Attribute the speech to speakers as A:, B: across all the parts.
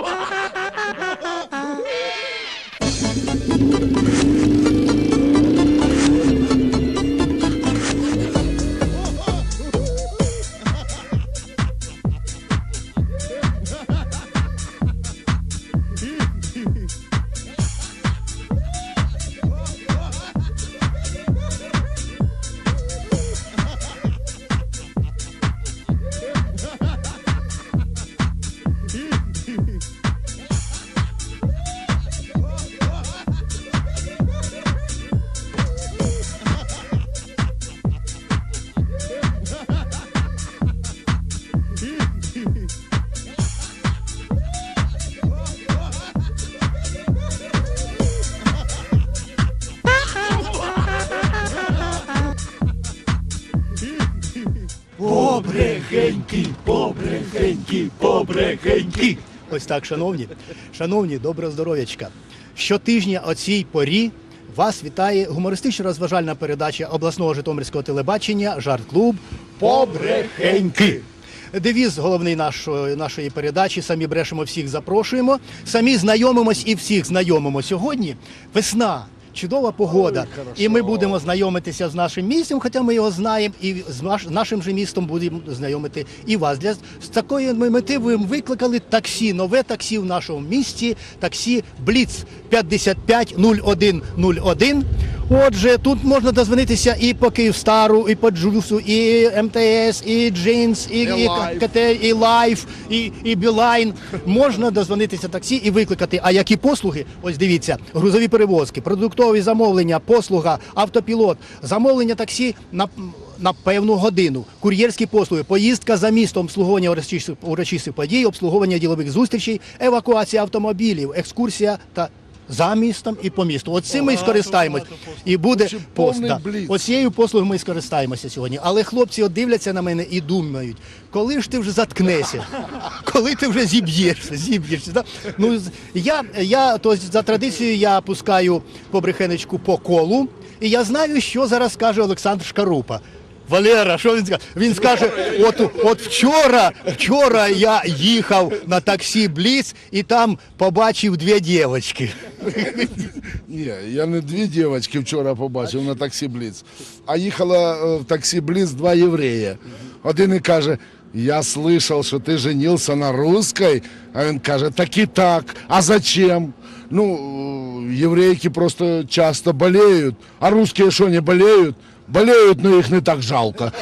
A: Wah. Побрехеньки, побрехеньки, побрехеньки. Ось так, шановні. Шановні, доброго здоров'ячка. Щотижня о цій порі вас вітає гумористично-розважальна передача обласного житомирського телебачення Жарт-клуб Побрехеньки. Девіз головний нашої, нашої передачі. Самі брешемо, всіх запрошуємо. Самі знайомимось і всіх знайомимо сьогодні. Весна. Чудова погода, і ми будемо знайомитися з нашим містом, хоча ми його знаємо, і з наш- нашим же містом будемо знайомити і вас. Для з такої мети ви викликали таксі, нове таксі в нашому місті, таксі Бліц 550101. Отже, тут можна дозвонитися і по Київстару, і по Джусу, і МТС, і Джинс, і, і, КТ, і Лайф, і, і Білайн. Можна дозвонитися таксі і викликати. А які послуги? Ось дивіться, грузові перевозки, продуктові замовлення, послуга, автопілот, замовлення таксі на. На певну годину кур'єрські послуги, поїздка за містом, обслуговування урочистих, урочистих подій, обслуговування ділових зустрічей, евакуація автомобілів, екскурсія та за містом і по місту. От цим ми і скористаємось. І буде пост. Да.
B: бліц.
A: От цією послугою ми і скористаємося сьогодні. Але хлопці от дивляться на мене і думають, коли ж ти вже заткнешся, коли ти вже зіб'єшся, зіб'єшся. Да? Ну, я, я то за традицією я пускаю побрехенечку по колу, і я знаю, що зараз скаже Олександр Шкарупа. Валера, що він скаже? Він скаже: от, от вчора, вчора я їхав на таксі Бліц і там побачив дві дівчатки.
B: Ні, я не дві дівчатки вчора побачив на таксі Бліц, а їхала е, в таксі Бліц два євреї. Один і каже, я слышал, що ти женився на русской, а він каже, так і так, а зачем? Ну, е, єврейки просто часто болеють, а русские що, не болеють? Болеють, но їх не так жалко.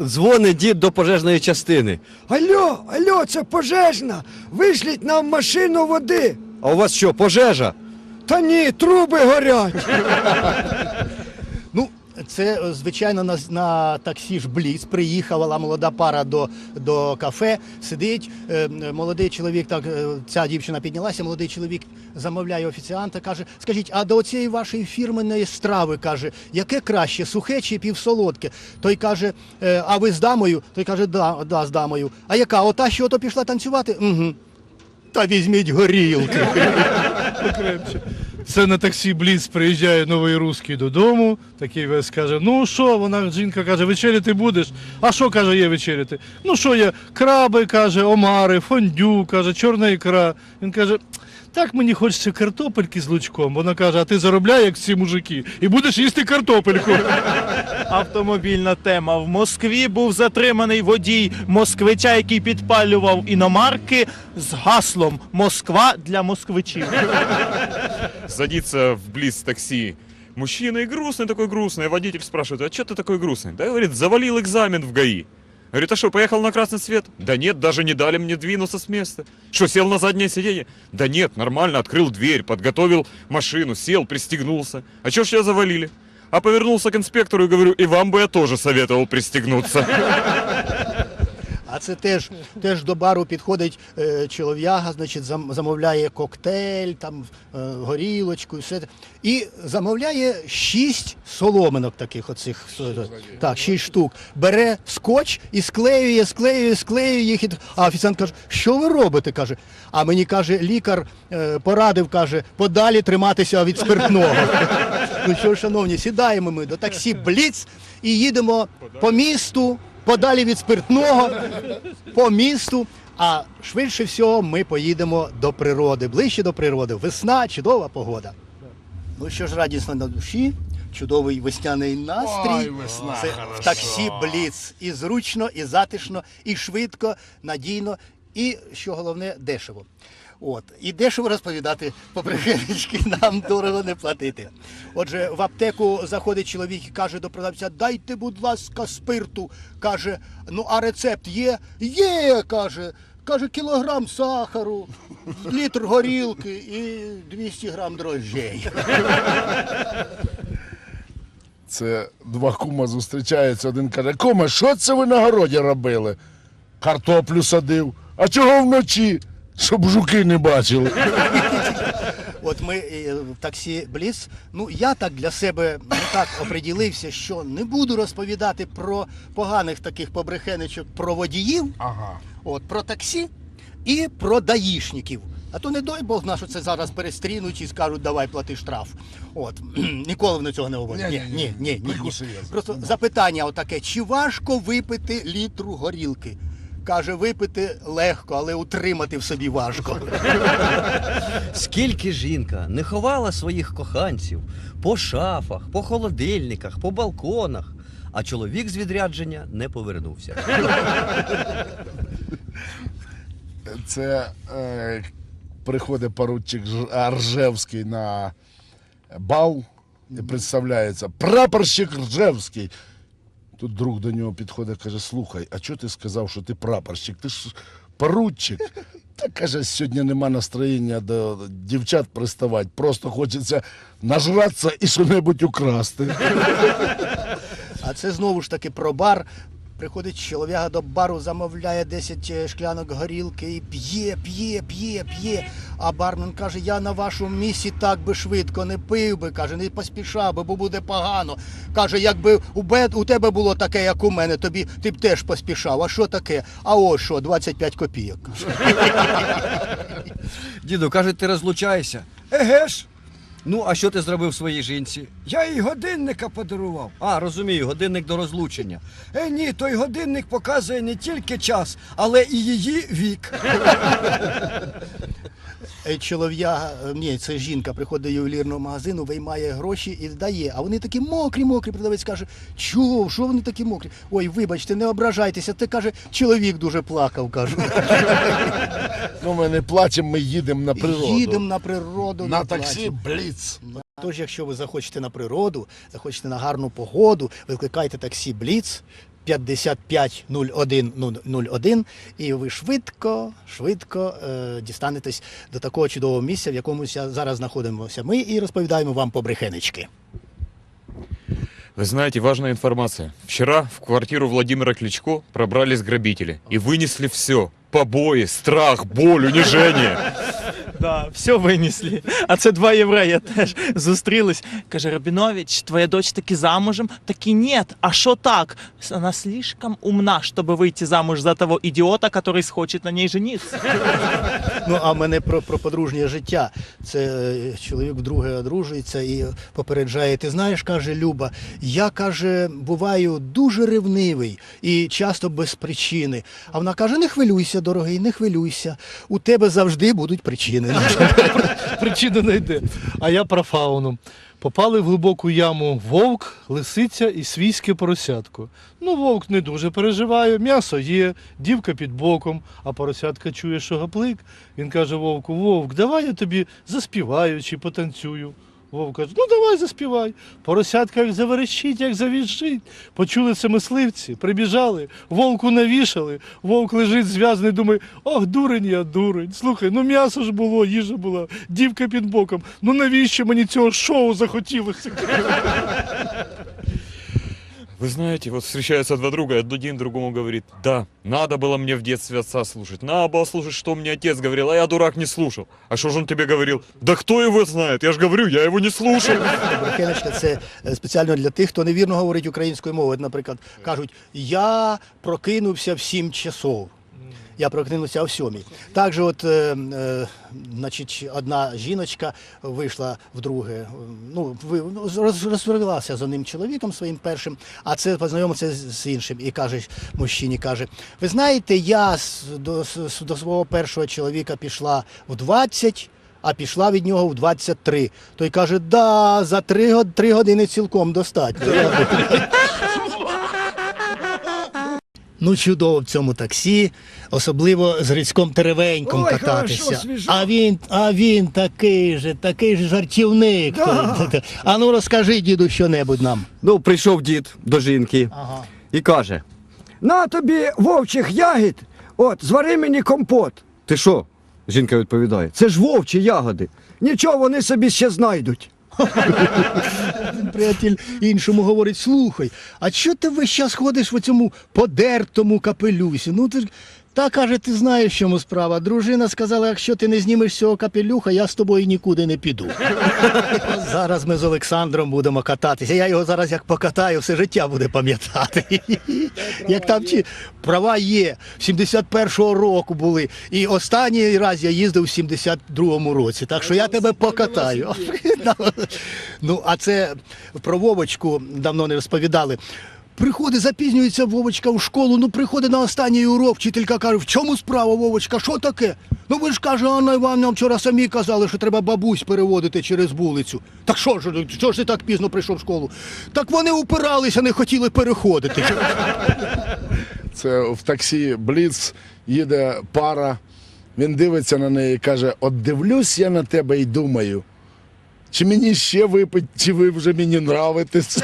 C: Дзвонить дід до пожежної частини.
D: Алло, алло, це пожежна. Вишліть нам машину води.
C: А у вас що, пожежа?
D: Та ні, труби горять.
A: Це е, звичайно на, на таксі ж Бліц приїхала молода пара до, до кафе. Сидить е, молодий чоловік. Так е, ця дівчина піднялася. Молодий чоловік замовляє офіціанта. каже: Скажіть, а до цієї вашої фірменної страви каже, яке краще, сухе чи півсолодке? Той каже, «Е, а ви з дамою? Той каже, да, да, з дамою. А яка? Ота, що ото пішла танцювати? Угу. Та візьміть горілки.
E: Це на таксі Бліц приїжджає новий русський додому. Такий весь каже: Ну що, вона жінка каже, вечеряти будеш? А що каже, є вечеряти? Ну що є? Краби каже, омари, фондю, каже, чорна ікра. Він каже Так мені хочеться картопельки з лучком. Вона каже, а ти заробляй, як ці мужики, і будеш їсти картопельку.
F: Автомобільна тема. В Москві був затриманий водій москвича, який підпалював іномарки з гаслом Москва для москвичів.
G: садится в близ такси мужчина и грустный такой грустный. А водитель спрашивает, а что ты такой грустный? Да, говорит, завалил экзамен в ГАИ. Говорит, а что, поехал на красный свет? Да нет, даже не дали мне двинуться с места. Что, сел на заднее сиденье? Да нет, нормально, открыл дверь, подготовил машину, сел, пристегнулся. А что ж тебя завалили? А повернулся к инспектору и говорю, и вам бы я тоже советовал пристегнуться.
A: А це теж, теж до бару підходить е, чолов'яга, значить, зам, замовляє коктейль, там е, горілочку, і все. І замовляє шість соломинок таких оцих. Так, шість штук. Бере скотч і склеює, склеює, склеює їх. І... А офіціант каже, що ви робите? каже. А мені каже, лікар е, порадив, каже, подалі триматися від спиртного. ну що, шановні, сідаємо ми до таксі Бліц і їдемо по місту подалі від спиртного, по місту. А швидше всього ми поїдемо до природи, ближче до природи. Весна, чудова погода. Ну що ж, радісно на душі, чудовий весняний настрій.
B: Ой, весна,
A: Це
B: хорошо.
A: в таксі Бліц. І зручно, і затишно, і швидко, надійно, і що головне, дешево. От, і дешево розповідати по брехенечки, нам дорого не платити. Отже, в аптеку заходить чоловік і каже до продавця: дайте, будь ласка, спирту. Каже, ну а рецепт є? Є, каже. Каже, кілограм сахару, літр горілки і 200 грам дрожжей.
B: Це два кума зустрічаються, один каже, кума, що це ви на городі робили? Картоплю садив. А чого вночі? Щоб жуки не бачили.
A: От ми е, в таксі Бліц. Ну я так для себе не так оприділився, що не буду розповідати про поганих таких побрехенечок про водіїв,
B: Ага.
A: от про таксі і про даїшників. А то не дай Бог на що це зараз перестрінуть і скажуть, давай плати штраф. От ніколи вони цього не говорять. Ні, ні, ні, ні, ні.
B: Прикуси язик.
A: Просто запитання отаке: чи важко випити літру горілки? Каже, випити легко, але утримати в собі важко.
C: Скільки жінка не ховала своїх коханців по шафах, по холодильниках, по балконах, а чоловік з відрядження не повернувся.
B: Це е, приходить поручик Ржевський на бал і представляється. Прапорщик Ржевський. Тут друг до нього підходить каже: слухай, а чого ти сказав, що ти прапорщик? Ти ж поручик. Та каже, сьогодні нема настроєння до дівчат приставати. Просто хочеться нажратися і що-небудь украсти.
A: А це знову ж таки про бар. Приходить чоловіка до бару, замовляє 10 шклянок горілки і п'є, п'є, п'є, п'є. А бармен каже: я на вашому місці так би швидко не пив би, каже, не поспішав би, бо буде погано. Каже, якби у, бе- у тебе було таке, як у мене, тобі ти б теж поспішав. А що таке? А ось що, 25 копійок.
C: Діду, каже, ти розлучаєшся.
D: Еге ж,
C: Ну, а що ти зробив своїй жінці?
D: я їй годинника подарував.
C: А, розумію, годинник до розлучення.
D: Е, ні, той годинник показує не тільки час, але і її вік.
A: Е, Чолов'яга, е, ні, це жінка приходить до ювелірного магазину, виймає гроші і здає. А вони такі мокрі, мокрі. Продавець каже, чого, що вони такі мокрі? Ой, вибачте, не ображайтеся. Ти каже, чоловік дуже плакав, кажу.
B: Ну, ми не плачемо, ми їдемо на природу.
A: Їдемо на природу.
B: на
A: не
B: таксі
A: плачемо.
B: Бліц.
A: Тож, якщо ви захочете на природу, захочете на гарну погоду, викликайте таксі Бліц 550101 і ви швидко, швидко е, дістанетесь до такого чудового місця, в якому зараз знаходимося ми, і розповідаємо вам по брехенечки.
G: Вы знаете, важная информация. Вчера в квартиру Владимира Кличко пробрались грабители и вынесли все. Побои, страх, боль, унижение.
F: Да, все винесли. А це два єврея теж зустрілись. Каже, Рабінович, твоя дочь таки замужем? Таки нет. А що так? Она слишком умна, чтобы выйти замуж за того идиота, который хочет на ней жениться.
A: Ну, а в мене про, про подружнє життя. Це е, чоловік вдруге одружується і попереджає. Ти знаєш, каже Люба, я каже, буваю дуже ревнивий і часто без причини. А вона каже: не хвилюйся, дорогий, не хвилюйся. У тебе завжди будуть причини.
E: Причина не йде. А я про фауну. Попали в глибоку яму вовк, лисиця і свійське поросятко. Ну, вовк не дуже переживає, м'ясо є, дівка під боком, а поросятка чує, що гаплик. Він каже вовку: Вовк, давай я тобі заспіваю чи потанцюю. Вовк каже, ну давай заспівай. Поросятка як заверещить, як завіжить. Почули це мисливці, прибіжали, вовку навішали, вовк лежить зв'язаний, думає, ох, дурень я, дурень. Слухай, ну м'ясо ж було, їжа була, дівка під боком. Ну навіщо мені цього шоу захотілося?
G: Вы знаете, вот встречаются два друга, и один другому говорит, да, надо было мне в детстве отца слушать, надо было слушать, что мне отец говорил, а я, дурак, не слушал. А что же он тебе говорил? Да кто его знает? Я же говорю, я его не слушал.
A: Брехенечка це е, спеціально для тих, хто невірно говорить українською мовою. От, Наприклад, кажуть, я прокинувся в 7 часов. Я прокинувся о сьомій. Також от, е, е, значить, одна жіночка вийшла вдруге, ну, ну, розповілася з одним чоловіком своїм першим, а це познайомився з іншим і каже, мужчині каже, ви знаєте, я до, до свого першого чоловіка пішла в 20, а пішла від нього в 23. Той каже, да, за 3, год- 3 години цілком достатньо. Ну, чудово в цьому таксі, особливо з Грицьком Теревеньком
D: Ой,
A: кататися.
D: хорошо, свіжо.
A: а він, а він такий же, такий же жартівник.
D: Да.
A: А ну розкажи, діду, що-небудь нам.
H: Ну, прийшов дід до жінки
A: Ага.
H: і каже:
D: На тобі вовчих ягід, от, звари мені компот.
H: Ти що? Жінка відповідає: Це ж вовчі ягоди.
D: Нічого вони собі ще знайдуть.
A: Один приятель іншому говорить: слухай, а чого ти весь час ходиш в цьому подертому капелюсі? Ну ти ж. Та каже, ти знаєш, в чому справа. Дружина сказала, якщо ти не знімеш цього капелюха, я з тобою нікуди не піду. Зараз ми з Олександром будемо кататися. Я його зараз як покатаю, все життя буде пам'ятати. Як там ті права є, 71-го року були. І останній раз я їздив в 72-му році. Так що я тебе покатаю. Ну, а це про Вовочку давно не розповідали. Приходить, запізнюється Вовочка в школу, ну приходить на останній урок, вчителька каже, в чому справа, Вовочка, що таке? Ну ви ж каже, Анна Івановна вчора самі казали, що треба бабусь переводити через вулицю. Так що ж, що ж ти так пізно прийшов в школу? Так вони упиралися, не хотіли переходити.
B: Це в таксі Бліц їде пара. Він дивиться на неї і каже: От дивлюсь я на тебе і думаю, чи мені ще випить, чи ви вже мені нравитесь.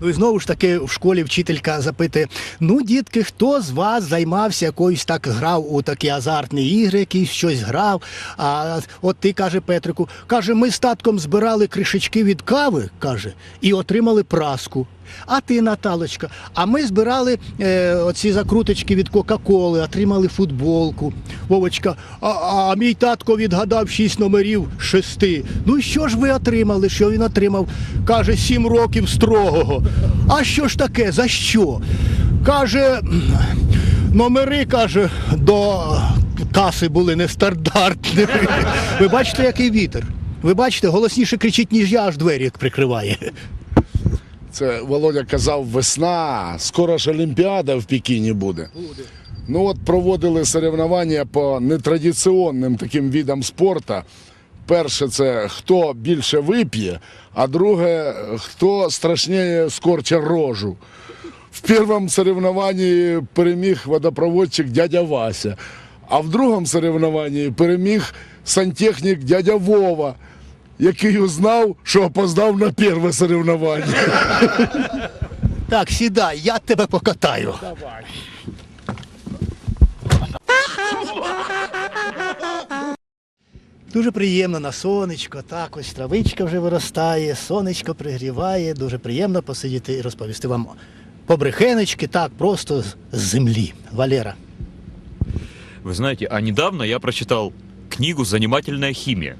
A: Ну і знову ж таки в школі вчителька запитує: ну, дітки, хто з вас займався якоюсь так грав у такі азартні ігри, якісь щось грав. А от ти каже Петрику, каже, ми з татком збирали кришечки від кави, каже, і отримали праску. А ти, Наталочка, а ми збирали е, оці закруточки від Кока-Коли, отримали футболку. Вовочка, а, а мій татко відгадав шість номерів шести. Ну що ж ви отримали? Що він отримав? Каже, сім років строгого. А що ж таке? За що? Каже, номери, каже, до каси були нестандартними. Ви бачите, який вітер? Ви бачите, голосніше кричить, ніж я аж двері прикриває.
B: Це Володя казав, весна, скоро ж Олімпіада в Пекіні буде. Ну от проводили соревнування по нетрадиційним таким видам спорту. Перше, це хто більше вип'є, а друге, хто страшніше скорче рожу. В першому соревнованні переміг водопроводчик дядя Вася, а в другому соревнованні переміг сантехнік дядя Вова, який узнав, що опоздав на перше соревновання.
A: Так, сідай, я тебе покатаю. Дуже приємно на сонечко, так ось травичка вже виростає, сонечко пригріває, дуже приємно посидіти і розповісти вам побрехенечки, так, просто з з землі. Валера.
G: Вы знаете, а недавно я прочитал книгу «Занимательная химия».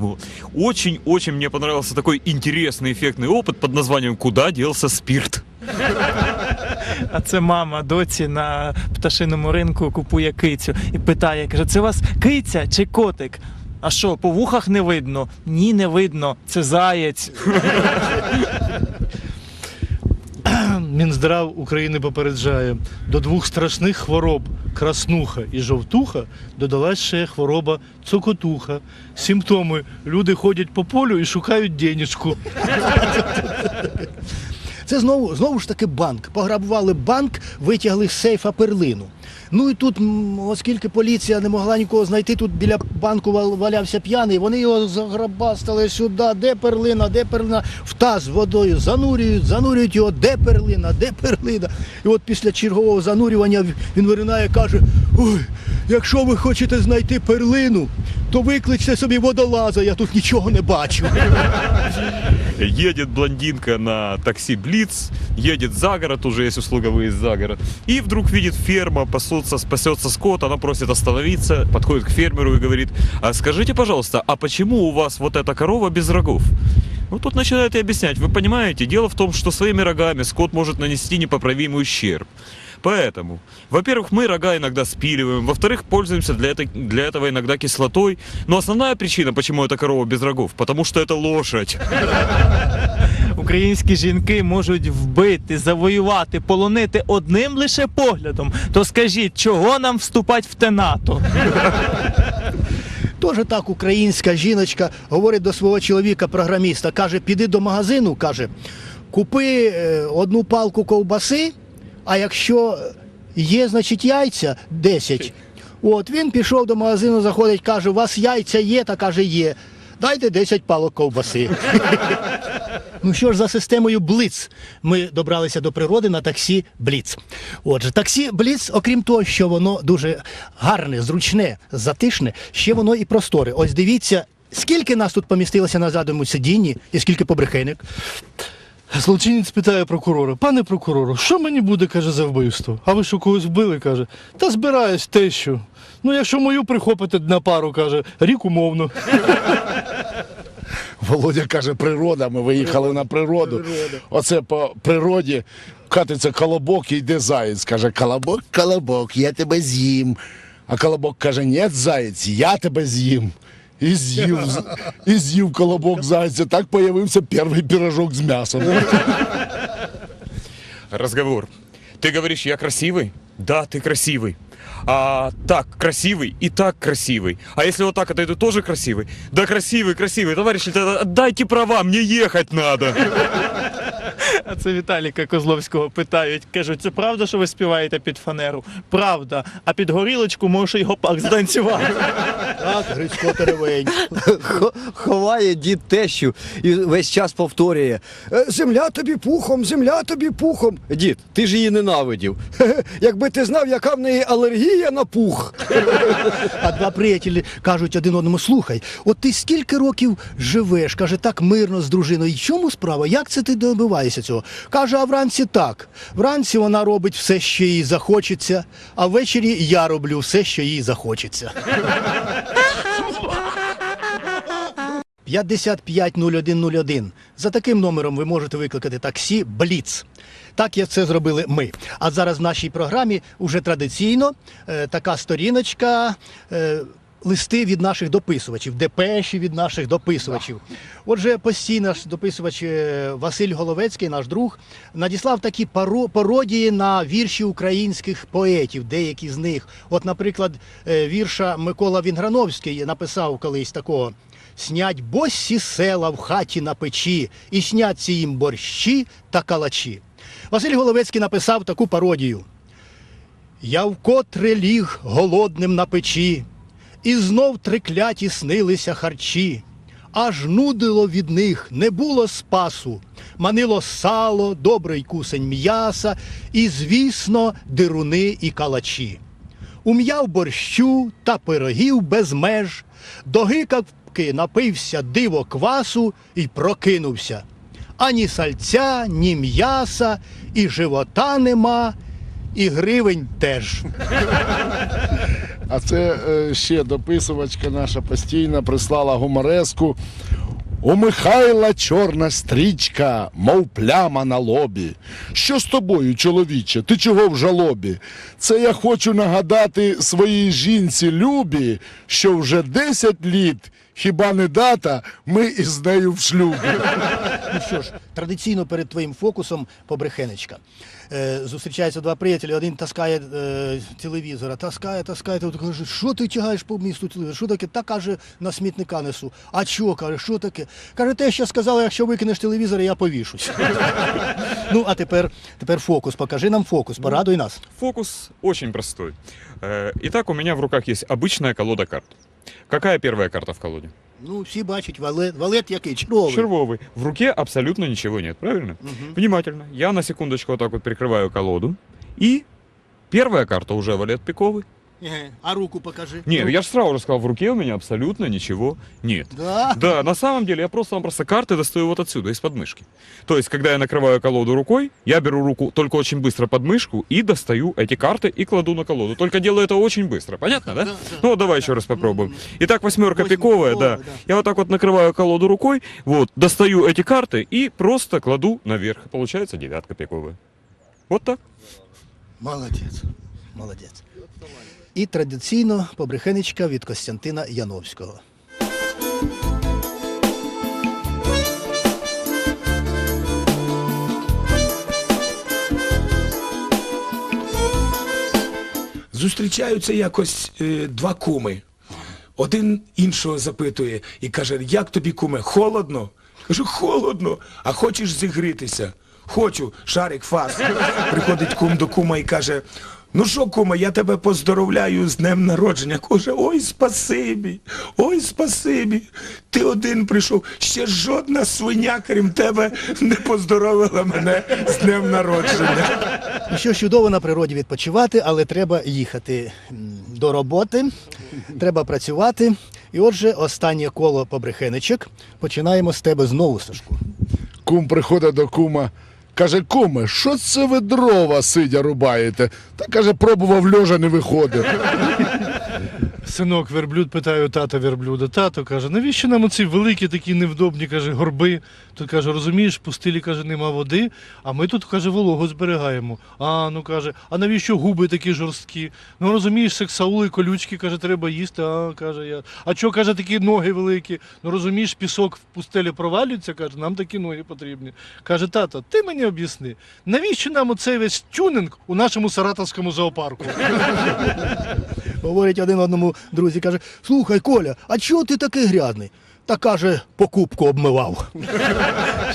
G: Вот. Очень-очень мне понравился такой интересный, эффектный опыт под названием «Куда делся спирт?».
F: А це мама доці на пташиному ринку купує кицю і питає: каже, це у вас киця чи котик? А що, по вухах не видно? Ні, не видно. Це заєць.
E: Мінздрав України попереджає, до двох страшних хвороб краснуха і жовтуха додалась ще хвороба цокотуха. Симптоми люди ходять по полю і шукають денежку.
A: Це знову, знову ж таки банк. Пограбували банк, витягли з сейфа перлину. Ну і тут, оскільки поліція не могла нікого знайти, тут біля банку вал- валявся п'яний, вони його заграбастали сюди, де перлина, де перлина, в таз водою. Занурюють, занурюють його, де перлина, де перлина. І от після чергового занурювання він виринає, каже: Ой, якщо ви хочете знайти перлину, то викличте собі водолаза, я тут нічого не бачу.
G: Едет блондинка на такси Блиц, едет за город, уже есть услуга выезд за город. И вдруг видит ферма, пасутся, спасется скот, она просит остановиться, подходит к фермеру и говорит, а скажите, пожалуйста, а почему у вас вот эта корова без рогов? Ну, тут начинает и объяснять. Вы понимаете, дело в том, что своими рогами скот может нанести непоправимый ущерб. Поэтому, во-первых, мы рога иногда спиливаем, во-вторых, пользуемся для, этой, для этого иногда кислотой. Но основная причина, почему это корова без рогов, потому что это лошадь.
F: Українські жінки можуть вбити, завоювати, полонити одним лише поглядом. То скажіть, чого нам вступати в те НАТО?
A: Тоже так українська жіночка говорить до свого чоловіка, програміста, каже, піди до магазину, каже, купи е, одну палку ковбаси, а якщо є, значить, яйця 10. От він пішов до магазину, заходить, каже, у вас яйця є, та каже, є. Дайте 10 палок ковбаси. Ну що ж, за системою Бліц ми добралися до природи на таксі Бліц. Отже, таксі Бліц, окрім того, що воно дуже гарне, зручне, затишне, ще воно і просторе. Ось дивіться, скільки нас тут помістилося на задньому сидінні і скільки побрехенек.
E: Злочинець питає прокурора, пане прокурору, що мені буде, каже, за вбивство? А ви що когось вбили, каже, та збираюсь тещу. Ну, якщо мою прихопите на пару, каже, рік умовно.
B: Володя каже, природа, ми виїхали на природу. Оце по природі катиться колобок і йде заєць. Каже, колобок, колобок, я тебе з'їм. А колобок каже, ні, заєць, я тебе з'їм І з'їв, і з'їв колобок зайця. Так появився перший пірожок з м'ясом.
G: Разговор. Ты говоришь, я красивый? Да, ты красивый. А так красивый и так красивый. А если вот так, это ты тоже красивый? Да красивый, красивый. Товарищ, это- отдайте права, мне ехать надо.
F: А це Віталіка Козловського питають. Кажуть, це правда, що ви співаєте під фанеру? Правда. А під горілочку може його пак зданцювати.
A: Так, Грицько Теревень.
H: Хо- Ховає дід тещу і весь час повторює.
D: Е, Земля тобі пухом, земля тобі пухом.
H: Дід, ти ж її ненавидів.
D: Якби ти знав, яка в неї алергія на пух.
A: А два приятелі кажуть один одному: слухай, от ти скільки років живеш, каже, так мирно з дружиною. Чому справа? Як це ти добиваєшся цього? Каже, а вранці так. Вранці вона робить все, що їй захочеться, а ввечері я роблю все, що їй захочеться. 550101. За таким номером ви можете викликати таксі Бліц. Так як це зробили ми. А зараз в нашій програмі вже традиційно е, така сторіночка. Е, Листи від наших дописувачів, депеші від наших дописувачів. Отже, постійно наш дописувач е, Василь Головецький, наш друг, надіслав такі паро- пародії на вірші українських поетів, деякі з них. От, наприклад, е, вірша Микола Вінграновський написав колись такого: Снять босі села в хаті на печі, і сняться їм борщі та калачі. Василь Головецький написав таку пародію. Я вкотре ліг голодним на печі, і знов трикляті снилися харчі. Аж нудило від них, не було спасу. Манило сало, добрий кусень м'яса, і, звісно, дируни і калачі. Ум'яв борщу та пирогів без меж, до гикавки напився диво квасу і прокинувся. Ані сальця, ні м'яса, і живота нема, і гривень теж.
B: А це е, ще дописувачка наша постійно прислала гумореску. У Михайла чорна стрічка, мов пляма на лобі. Що з тобою, чоловіче? Ти чого в жалобі? Це я хочу нагадати своїй жінці Любі, що вже 10 літ, хіба не дата, ми із нею в шлюбі.
A: Ну що ж, традиційно перед твоїм фокусом побрехенечка. Е, зустрічаються два приятелі, один таскає е, телевізора, таскає, таскає, той каже, що ти тягаєш по місту телевізор? Що таке? Та каже, на смітника несу. А чого? каже, що таке? Каже, те, що сказали, якщо викинеш телевізор, я повішусь. ну, а тепер, тепер фокус. Покажи нам фокус, порадуй нас.
G: Фокус очень простой. Э, Итак, у меня в руках есть обычная колода карт. Какая первая карта в колоде?
A: Ну, всі бачать, валет, валет який, червовий.
G: Червовый. В руке абсолютно ничего нет, правильно? Внимательно. Я на секундочку вот так вот прикрываю колоду. И первая карта уже валет пиковый.
A: А руку покажи.
G: Не,
A: Ну,
G: я же сразу уже сказал, в руке у меня абсолютно ничего нет.
A: Да?
G: Да, на самом деле я просто-напросто карты достаю вот отсюда, из подмышки. То есть, когда я накрываю колоду рукой, я беру руку только очень быстро под мышку и достаю эти карты и кладу на колоду. Только делаю это очень быстро, понятно, да? Ну вот давай еще раз попробуем. Итак, восьмерка пиковая, да.
A: да.
G: Я вот так вот накрываю колоду рукой, вот, достаю эти карты и просто кладу наверх. Получается девятка пиковая. Вот так.
A: Молодець. Молодець. І традиційно побрехенечка від Костянтина Яновського.
I: Зустрічаються якось е, два куми. Один іншого запитує і каже: Як тобі, куме, холодно? Каже, холодно, а хочеш зігрітися? Хочу, шарик фас. Приходить кум до кума і каже: Ну що, кума, я тебе поздоровляю з днем народження. Каже, ой, спасибі, ой, спасибі. Ти один прийшов, ще жодна свиня, крім тебе, не поздоровила мене з днем народження.
A: Ну що чудово на природі відпочивати, але треба їхати м, до роботи, треба працювати. І отже, останнє коло побрехенечок. Починаємо з тебе знову, Сашку.
B: Кум приходить до кума. Каже, куме, що це ви дрова сидя рубаєте? Та каже, пробував льожа, не виходить.
E: Синок верблюд питає у тата верблюда. Тато каже, навіщо нам оці великі такі невдобні каже, горби? Тут каже, розумієш, в пустилі каже, нема води, а ми тут каже, вологу зберігаємо. А ну каже, а навіщо губи такі жорсткі? Ну розумієш, сексаули, колючки, каже, треба їсти. А каже я. А чого каже, такі ноги великі? Ну розумієш, пісок в пустелі провалюється, каже, нам такі ноги потрібні. Каже, тато, ти мені об'ясни, навіщо нам оцей весь тюнинг у нашому саратовському зоопарку?
A: Говорить один одному друзі, каже: Слухай, Коля, а чого ти такий грязний? Та каже, покупку обмивав.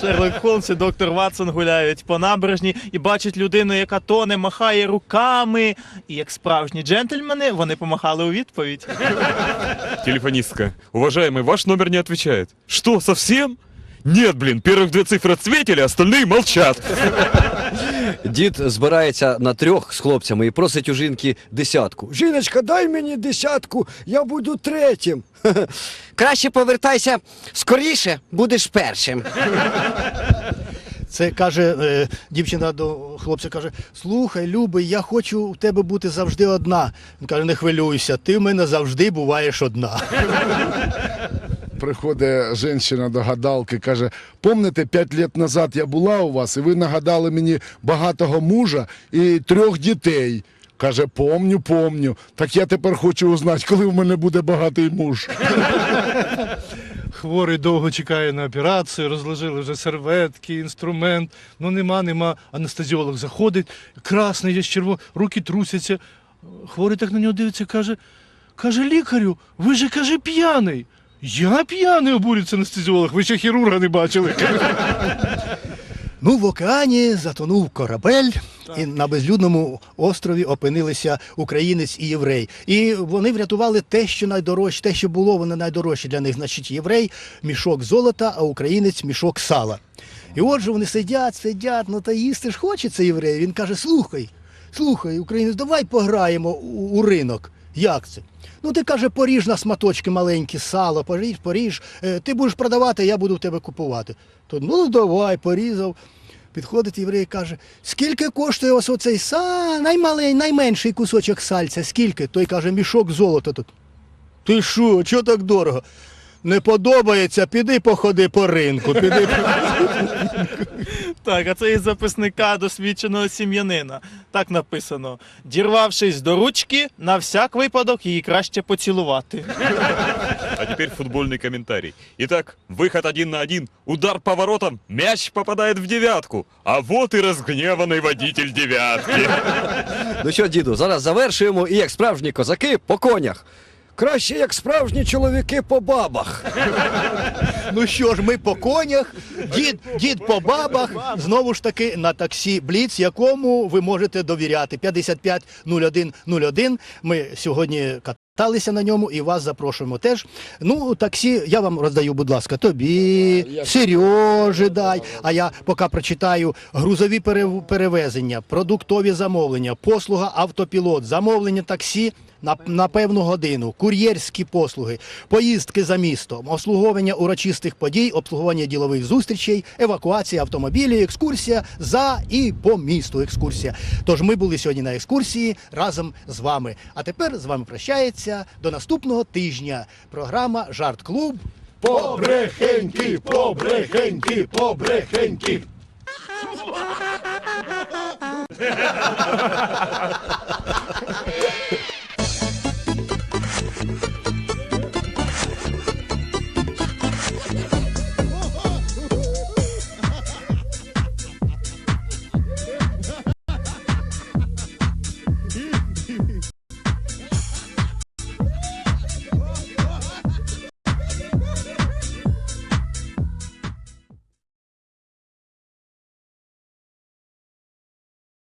F: Шерлок Холмс і доктор Ватсон гуляють по набережні і бачать людину, яка тоне, махає руками. І як справжні джентльмени, вони помахали у відповідь.
G: Телефонистка. Уважаемый, ваш номер не отвечает. Что, совсем? Нет, блин, первых две цифры отсветили, остальные молчат.
H: Дід збирається на трьох з хлопцями і просить у жінки десятку.
D: Жіночка, дай мені десятку, я буду третім.
J: Краще повертайся скоріше, будеш першим.
A: Це каже е, дівчина до хлопця, каже: Слухай, любий, я хочу у тебе бути завжди одна. Він каже, не хвилюйся, ти в мене завжди буваєш одна.
B: Приходить жінка до гадалки, каже: помните, п'ять років назад я була у вас, і ви нагадали мені багатого мужа і трьох дітей. Каже, помню, помню. Так я тепер хочу узнати, коли в мене буде багатий муж.
E: Хворий довго чекає на операцію, розложили вже серветки, інструмент. Ну нема, нема. Анестезіолог заходить, красний, є черво, руки трусяться. Хворий так на нього дивиться, каже: каже, лікарю, ви же каже п'яний. Я п'яний, обурюється анестезіолог. Ви ще хірурга не бачили.
A: Ну, в океані затонув корабель, і на безлюдному острові опинилися українець і єврей. І вони врятували те, що найдорожче, те, що було вони найдорожче для них. Значить, єврей мішок золота, а українець мішок сала. І отже, вони сидять, сидять, ну та їсти ж хочеться єврей. Він каже: слухай, слухай, українець, давай пограємо у, у ринок. Як це? Ну, ти каже, поріж на сматочки маленькі, сало, поріж, поріж. Е, Ти будеш продавати, я буду в тебе купувати. То ну давай, порізав. Підходить єврей і каже, скільки коштує ось оцей са, наймалий, найменший кусочок сальця, скільки? Той каже, мішок золота тут. Ти що, чого так дорого? Не подобається, піди походи по ринку. Піди.
F: Так, а це із записника досвідченого сім'янина. Так написано: дірвавшись до ручки, на всяк випадок її краще поцілувати.
G: А теперь футбольный комментарий. Итак, выход один на один, удар по воротам, мяч попадает в девятку. А вот и разгневанный водитель девятки.
H: Ну що, діду, зараз завершуємо і як справжні козаки по конях.
D: Краще, як справжні чоловіки по бабах.
A: Ну що ж, ми по конях, дід, дід по бабах, знову ж таки на таксі Бліц, якому ви можете довіряти. 550101. Ми сьогодні каталися на ньому і вас запрошуємо теж. Ну, таксі я вам роздаю, будь ласка, тобі, Сережі дай. А я поки прочитаю грузові перев- перевезення, продуктові замовлення, послуга автопілот, замовлення таксі. На, на певну годину, кур'єрські послуги, поїздки за містом, обслуговування урочистих подій, обслуговування ділових зустрічей, евакуація автомобілів, екскурсія за і по місту. Екскурсія. Тож ми були сьогодні на екскурсії разом з вами. А тепер з вами прощається до наступного тижня. Програма Жарт Клуб.
B: Побрехеньки, побрехеньки, побрехеньки.